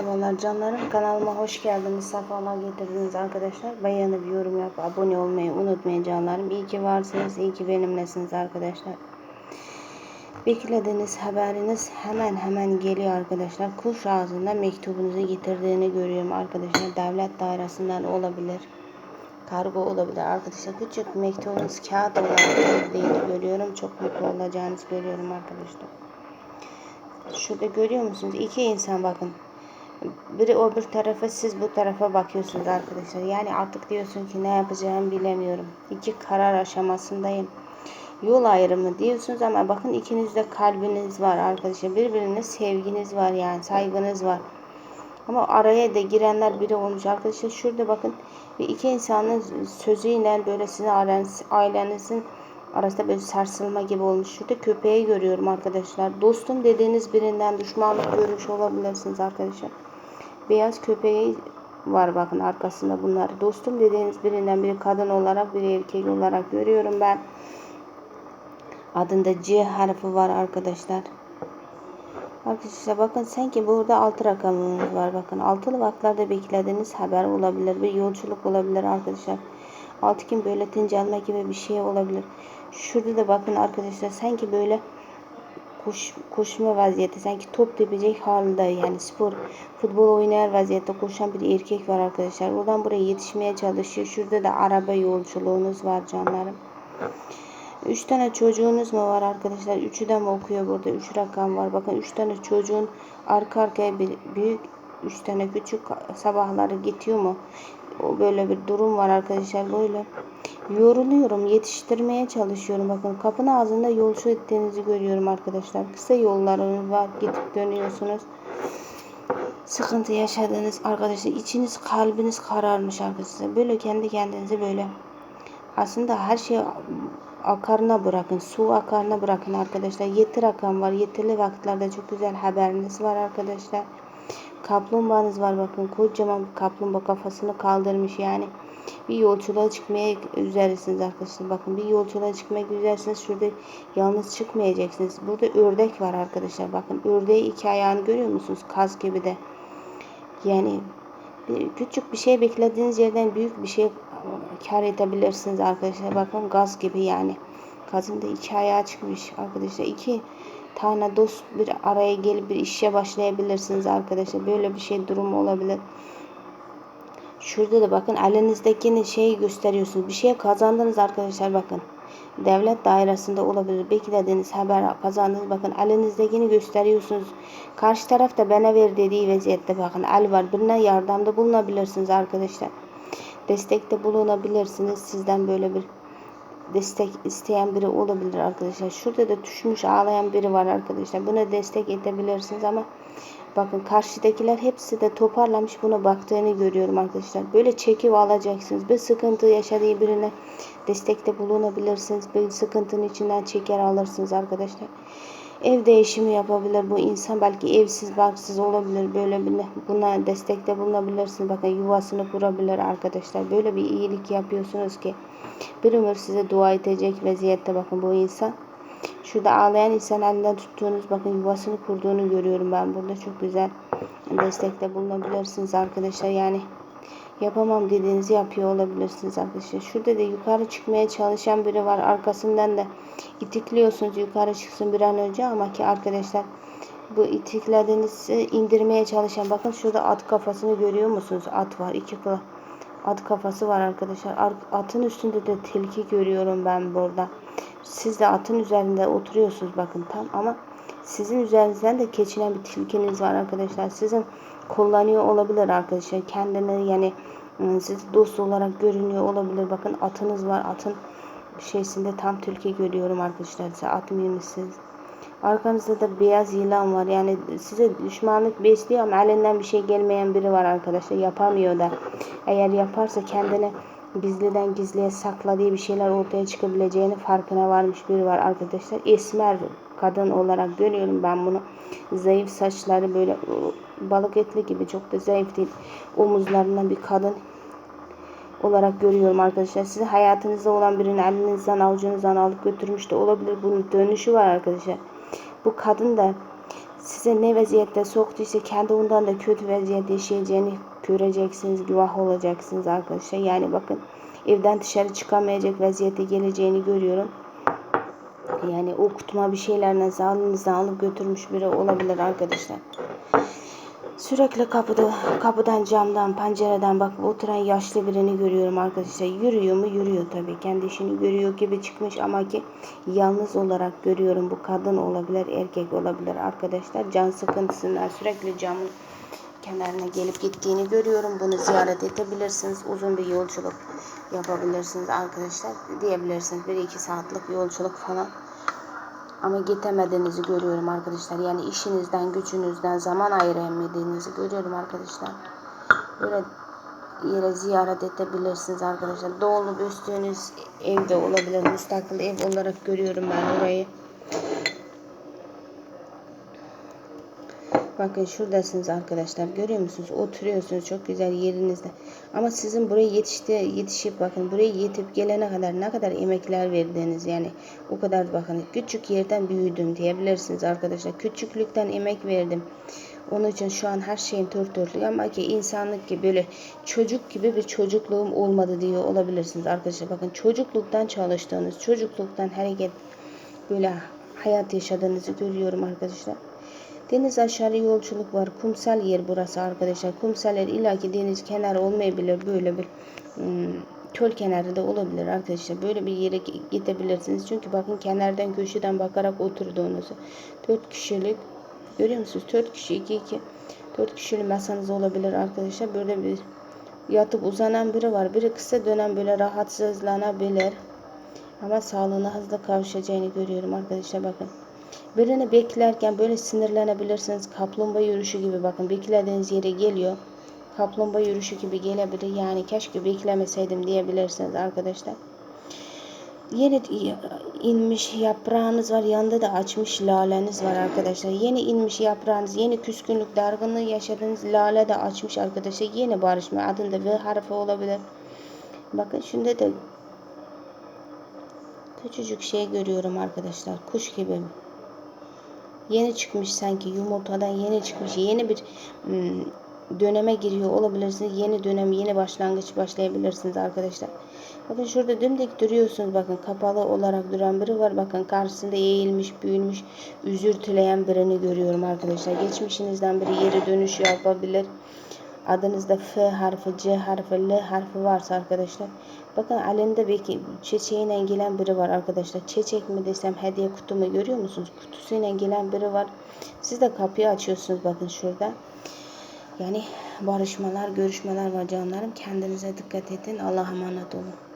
Merhabalar canlarım. Kanalıma hoş geldiniz. Sefalar getirdiniz arkadaşlar. Beğenip yorum yap, abone olmayı unutmayın canlarım. İyi ki varsınız, iyi ki benimlesiniz arkadaşlar. Beklediğiniz haberiniz hemen hemen geliyor arkadaşlar. Kuş ağzında mektubunuzu getirdiğini görüyorum arkadaşlar. Devlet dairesinden olabilir. Kargo olabilir arkadaşlar. Küçük mektubunuz kağıt olarak geldiğini görüyorum. Çok mutlu olacağınızı görüyorum arkadaşlar. Şurada görüyor musunuz? İki insan bakın. Biri o bir tarafa siz bu tarafa bakıyorsunuz arkadaşlar. Yani artık diyorsun ki ne yapacağımı bilemiyorum. İki karar aşamasındayım. Yol ayrımı diyorsunuz ama bakın ikinizde kalbiniz var arkadaşlar. Birbirine sevginiz var yani saygınız var. Ama araya da girenler biri olmuş arkadaşlar. Şurada bakın bir iki insanın sözüyle böyle sizin ailenizin arasında böyle sarsılma gibi olmuş. Şurada köpeği görüyorum arkadaşlar. Dostum dediğiniz birinden düşmanlık görmüş olabilirsiniz arkadaşlar. Beyaz köpeği var bakın arkasında bunlar. Dostum dediğiniz birinden biri kadın olarak biri erkek olarak görüyorum ben. Adında C harfi var arkadaşlar. Arkadaşlar bakın sanki burada altı rakamımız var bakın. Altılı vaklarda beklediğiniz haber olabilir. Bir yolculuk olabilir arkadaşlar. Altı kim böyle tincelme gibi bir şey olabilir. Şurada da bakın arkadaşlar sanki böyle koş, koşma vaziyeti sanki top tepecek halde yani spor futbol oynayan vaziyette koşan bir erkek var arkadaşlar. Oradan buraya yetişmeye çalışıyor. Şurada da araba yolculuğunuz var canlarım. Üç tane çocuğunuz mu var arkadaşlar? Üçü de mi okuyor burada? Üç rakam var. Bakın üç tane çocuğun arka arkaya büyük üç tane küçük sabahları gidiyor mu? O böyle bir durum var arkadaşlar böyle. Yoruluyorum, yetiştirmeye çalışıyorum. Bakın kapının ağzında yolcu ettiğinizi görüyorum arkadaşlar. Kısa yollarınız var, gidip dönüyorsunuz. Sıkıntı yaşadığınız arkadaşlar, içiniz, kalbiniz kararmış arkadaşlar. Böyle kendi kendinizi böyle aslında her şeyi akarına bırakın. Su akarına bırakın arkadaşlar. Yeti rakam var. Yetili vakitlerde çok güzel haberiniz var arkadaşlar. Kaplumbağanız var bakın. Kocaman bir kaplumbağa kafasını kaldırmış yani. Bir yolculuğa çıkmaya üzeresiniz arkadaşlar. Bakın bir yolculuğa çıkmak üzeresiniz. Şurada yalnız çıkmayacaksınız. Burada ördek var arkadaşlar. Bakın ördeği iki ayağını görüyor musunuz? Kaz gibi de. Yani küçük bir şey beklediğiniz yerden büyük bir şey kar edebilirsiniz arkadaşlar. Bakın gaz gibi yani. Gazın da iki ayağı çıkmış arkadaşlar. İki tane dost bir araya gelip bir işe başlayabilirsiniz arkadaşlar. Böyle bir şey durum olabilir. Şurada da bakın elinizdekini şeyi gösteriyorsunuz. Bir şey kazandınız arkadaşlar bakın. Devlet dairesinde olabilir. Beklediğiniz haber kazandınız. Bakın elinizdekini gösteriyorsunuz. Karşı taraf da bana ver dediği vaziyette bakın. El var. Birine yardımda bulunabilirsiniz arkadaşlar. Destekte bulunabilirsiniz. Sizden böyle bir destek isteyen biri olabilir arkadaşlar. Şurada da düşmüş ağlayan biri var arkadaşlar. Buna destek edebilirsiniz ama bakın karşıdakiler hepsi de toparlamış buna baktığını görüyorum arkadaşlar. Böyle çekip alacaksınız. Bir sıkıntı yaşadığı birine destekte bulunabilirsiniz. Bir sıkıntının içinden çeker alırsınız arkadaşlar. Ev değişimi yapabilir bu insan. Belki evsiz barksız olabilir. Böyle bir buna destekte bulunabilirsiniz. Bakın yuvasını kurabilir arkadaşlar. Böyle bir iyilik yapıyorsunuz ki bir ömür size dua edecek vaziyette bakın bu insan. Şurada ağlayan insan elinden tuttuğunuz bakın yuvasını kurduğunu görüyorum ben burada. Çok güzel destekte bulunabilirsiniz arkadaşlar. Yani yapamam dediğinizi yapıyor olabilirsiniz arkadaşlar. Şurada da yukarı çıkmaya çalışan biri var. Arkasından da itikliyorsunuz yukarı çıksın bir an önce ama ki arkadaşlar bu itiklediğinizi indirmeye çalışan bakın şurada at kafasını görüyor musunuz? At var. iki at kafası var arkadaşlar. Atın üstünde de tilki görüyorum ben burada. Siz de atın üzerinde oturuyorsunuz bakın tam ama sizin üzerinizden de keçinen bir tilkiniz var arkadaşlar. Sizin kullanıyor olabilir arkadaşlar. Kendini yani ıı, siz dost olarak görünüyor olabilir. Bakın atınız var. Atın şeysinde tam tilki görüyorum arkadaşlar. Size at mıymışsınız? Arkanızda da beyaz yılan var. Yani size düşmanlık besliyor ama elinden bir şey gelmeyen biri var arkadaşlar. Yapamıyor da. Eğer yaparsa kendini gizliden gizliye sakladığı bir şeyler ortaya çıkabileceğini farkına varmış biri var arkadaşlar. Esmer kadın olarak görüyorum ben bunu. Zayıf saçları böyle balık etli gibi çok da zayıf değil. Omuzlarından bir kadın olarak görüyorum arkadaşlar. Size hayatınızda olan birinin elinizden avucunuzdan alıp götürmüş de olabilir. Bunun dönüşü var arkadaşlar. Bu kadın da size ne vaziyette soktuysa kendi ondan da kötü vaziyet yaşayacağını göreceksiniz, güvah olacaksınız arkadaşlar. Yani bakın evden dışarı çıkamayacak vaziyete geleceğini görüyorum. Yani okutma bir şeylerle sağlığınızdan alıp götürmüş biri olabilir arkadaşlar. Sürekli kapıda, kapıdan, camdan, pencereden bakıp oturan yaşlı birini görüyorum arkadaşlar. Yürüyor mu? Yürüyor tabii. Kendi işini görüyor gibi çıkmış ama ki yalnız olarak görüyorum. Bu kadın olabilir, erkek olabilir arkadaşlar. Can sıkıntısından sürekli camın kenarına gelip gittiğini görüyorum. Bunu ziyaret edebilirsiniz. Uzun bir yolculuk yapabilirsiniz arkadaşlar. Diyebilirsiniz. Bir iki saatlik yolculuk falan. Ama gidemediğinizi görüyorum arkadaşlar. Yani işinizden, gücünüzden zaman ayıramadığınızı görüyorum arkadaşlar. Böyle yere ziyaret edebilirsiniz arkadaşlar. Doğulu büstüğünüz evde olabilir. Müstakil ev olarak görüyorum ben orayı. Bakın şuradasınız arkadaşlar. Görüyor musunuz? Oturuyorsunuz çok güzel yerinizde. Ama sizin buraya yetişti, yetişip bakın buraya yetip gelene kadar ne kadar emekler verdiğiniz yani o kadar bakın küçük yerden büyüdüm diyebilirsiniz arkadaşlar. Küçüklükten emek verdim. Onun için şu an her şeyin tört dörtlük ama ki insanlık gibi böyle çocuk gibi bir çocukluğum olmadı diyor olabilirsiniz arkadaşlar. Bakın çocukluktan çalıştığınız, çocukluktan hareket böyle hayat yaşadığınızı görüyorum arkadaşlar. Deniz aşağı yolculuk var. Kumsal yer burası arkadaşlar. Kumsal yer illaki deniz kenarı olmayabilir. Böyle bir hmm, çöl kenarı da olabilir arkadaşlar. Böyle bir yere gidebilirsiniz. Çünkü bakın kenardan köşeden bakarak oturduğunuzu. 4 kişilik görüyor musunuz? 4 kişi 2 2 4 kişilik masanız olabilir arkadaşlar. Böyle bir yatıp uzanan biri var. Biri kısa dönem böyle rahatsızlanabilir. Ama sağlığına hızlı kavuşacağını görüyorum arkadaşlar bakın. Birini beklerken böyle sinirlenebilirsiniz. Kaplumbağa yürüyüşü gibi bakın beklediğiniz yere geliyor. Kaplumbağa yürüyüşü gibi gelebilir. Yani keşke beklemeseydim diyebilirsiniz arkadaşlar. Yeni inmiş yaprağınız var. Yanında da açmış laleniz var arkadaşlar. Yeni inmiş yaprağınız, yeni küskünlük, dargınlığı yaşadığınız lale de açmış arkadaşlar. Yeni barışma adında V harfi olabilir. Bakın şunda da küçücük şey görüyorum arkadaşlar. Kuş gibi yeni çıkmış sanki yumurtadan yeni çıkmış yeni bir hmm, döneme giriyor olabilirsiniz. Yeni dönem, yeni başlangıç başlayabilirsiniz arkadaşlar. Bakın şurada dümdük duruyorsunuz. Bakın kapalı olarak duran biri var. Bakın karşısında eğilmiş, büyülmüş, üzür tileyen birini görüyorum arkadaşlar. Geçmişinizden biri yeri dönüş yapabilir. Adınızda F harfi, C harfi, L harfi varsa arkadaşlar. Bakın elinde belki çiçeğiyle gelen biri var arkadaşlar. Çiçek mi desem hediye kutumu görüyor musunuz? Kutusuyla gelen biri var. Siz de kapıyı açıyorsunuz bakın şurada. Yani barışmalar, görüşmeler var canlarım. Kendinize dikkat edin. Allah'a emanet olun.